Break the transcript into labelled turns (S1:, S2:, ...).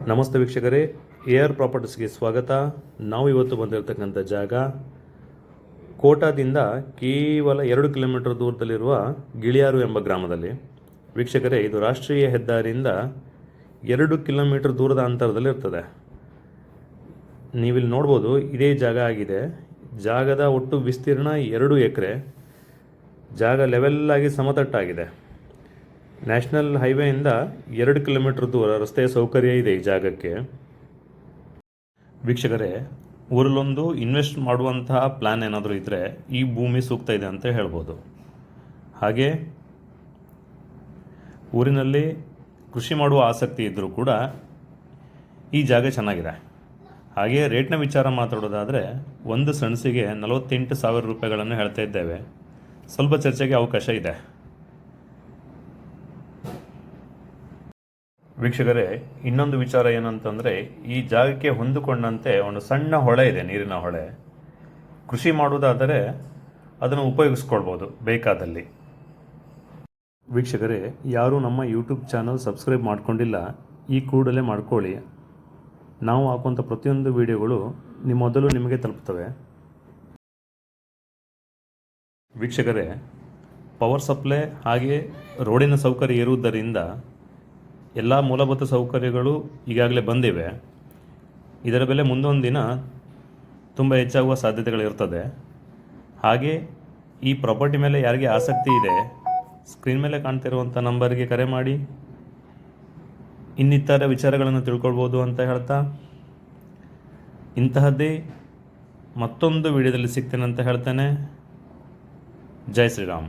S1: ನಮಸ್ತೆ ವೀಕ್ಷಕರೇ A R ಪ್ರಾಪರ್ಟೀಸ್ಗೆ ಸ್ವಾಗತ. ನಾವು ಇವತ್ತು ಬಂದಿರತಕ್ಕಂಥ ಜಾಗ ಕೋಟಾದಿಂದ ಕೇವಲ ಎರಡು ಕಿಲೋಮೀಟರ್ ದೂರದಲ್ಲಿರುವ ಗಿಳಿಯಾರು ಎಂಬ ಗ್ರಾಮದಲ್ಲಿ. ವೀಕ್ಷಕರೇ, ಇದು ರಾಷ್ಟ್ರೀಯ ಹೆದ್ದಾರಿಯಿಂದ ಎರಡು ಕಿಲೋಮೀಟರ್ ದೂರದ ಅಂತರದಲ್ಲಿ ಇರ್ತದೆ. ನೀವಿಲ್ಲಿ ನೋಡ್ಬೋದು, ಇದೇ ಜಾಗ ಆಗಿದೆ. ಜಾಗದ ಒಟ್ಟು ವಿಸ್ತೀರ್ಣ ಎರಡು ಎಕರೆ. ಜಾಗ ಲೆವೆಲ್ಲಾಗಿ ಸಮತಟ್ಟಾಗಿದೆ. ನ್ಯಾಷನಲ್ ಹೈವೇಯಿಂದ ಎರಡು ಕಿಲೋಮೀಟರ್ ದೂರ ರಸ್ತೆಯ ಸೌಕರ್ಯ ಇದೆ ಈ ಜಾಗಕ್ಕೆ. ವೀಕ್ಷಕರೇ, ಊರಲ್ಲೊಂದು ಇನ್ವೆಸ್ಟ್ ಮಾಡುವಂತಹ ಪ್ಲ್ಯಾನ್ ಏನಾದರೂ ಇದ್ದರೆ ಈ ಭೂಮಿ ಸೂಕ್ತ ಇದೆ ಅಂತ ಹೇಳ್ಬೋದು. ಹಾಗೆ ಊರಿನಲ್ಲಿ ಕೃಷಿ ಮಾಡುವ ಆಸಕ್ತಿ ಇದ್ದರೂ ಕೂಡ ಈ ಜಾಗ ಚೆನ್ನಾಗಿದೆ. ಹಾಗೆ ರೇಟ್ನ ವಿಚಾರ ಮಾತಾಡೋದಾದರೆ ಒಂದು ಸಣ್ಸಿಗೆ ನಲವತ್ತೆಂಟು ಸಾವಿರ ರೂಪಾಯಿಗಳನ್ನು ಹೇಳ್ತಾ ಇದ್ದೇವೆ. ಸ್ವಲ್ಪ ಚರ್ಚೆಗೆ ಅವಕಾಶ ಇದೆ. ವೀಕ್ಷಕರೇ, ಇನ್ನೊಂದು ವಿಚಾರ ಏನಂತಂದರೆ, ಈ ಜಾಗಕ್ಕೆ ಹೊಂದಿಕೊಂಡಂತೆ ಒಂದು ಸಣ್ಣ ಹೊಳೆ ಇದೆ, ನೀರಿನ ಹೊಳೆ. ಕೃಷಿ ಮಾಡುವುದಾದರೆ ಅದನ್ನು ಉಪಯೋಗಿಸ್ಕೊಳ್ಬೋದು ಬೇಕಾದಲ್ಲಿ. ವೀಕ್ಷಕರೇ, ಯಾರು ನಮ್ಮ ಯೂಟ್ಯೂಬ್ ಚಾನಲ್ ಸಬ್ಸ್ಕ್ರೈಬ್ ಮಾಡ್ಕೊಂಡಿಲ್ಲ, ಈ ಕೂಡಲೇ ಮಾಡ್ಕೊಳ್ಳಿ. ನಾವು ಹಾಕುವಂಥ ಪ್ರತಿಯೊಂದು ವಿಡಿಯೋಗಳು ನಿಮ್ಮ ಮೊದಲು ನಿಮಗೆ ತಲುಪ್ತವೆ. ವೀಕ್ಷಕರೇ, ಪವರ್ ಸಪ್ಲೈ ಹಾಗೆ ರೋಡಿನ ಸೌಕರ್ಯ ಇರುವುದರಿಂದ ಎಲ್ಲ ಮೂಲಭೂತ ಸೌಕರ್ಯಗಳು ಈಗಾಗಲೇ ಬಂದಿವೆ. ಇದರ ಬೆಲೆ ಮುಂದೊಂದು ದಿನ ತುಂಬ ಹೆಚ್ಚಾಗುವ ಸಾಧ್ಯತೆಗಳಿರ್ತದೆ. ಹಾಗೆ ಈ ಪ್ರಾಪರ್ಟಿ ಮೇಲೆ ಯಾರಿಗೆ ಆಸಕ್ತಿ ಇದೆ, ಸ್ಕ್ರೀನ್ ಮೇಲೆ ಕಾಣ್ತಿರುವಂಥ ನಂಬರ್ಗೆ ಕರೆ ಮಾಡಿ. ಇನ್ನಿತರ ವಿಚಾರಗಳನ್ನು ತಿಳ್ಕೊಳ್ಬೋದು ಅಂತ ಹೇಳ್ತಾ. ಇಂತಹದ್ದೇ ಮತ್ತೊಂದು ವಿಡಿಯೋದಲ್ಲಿ ಸಿಗ್ತೇನೆ ಅಂತ ಹೇಳ್ತೇನೆ. ಜೈ ಶ್ರೀರಾಮ್.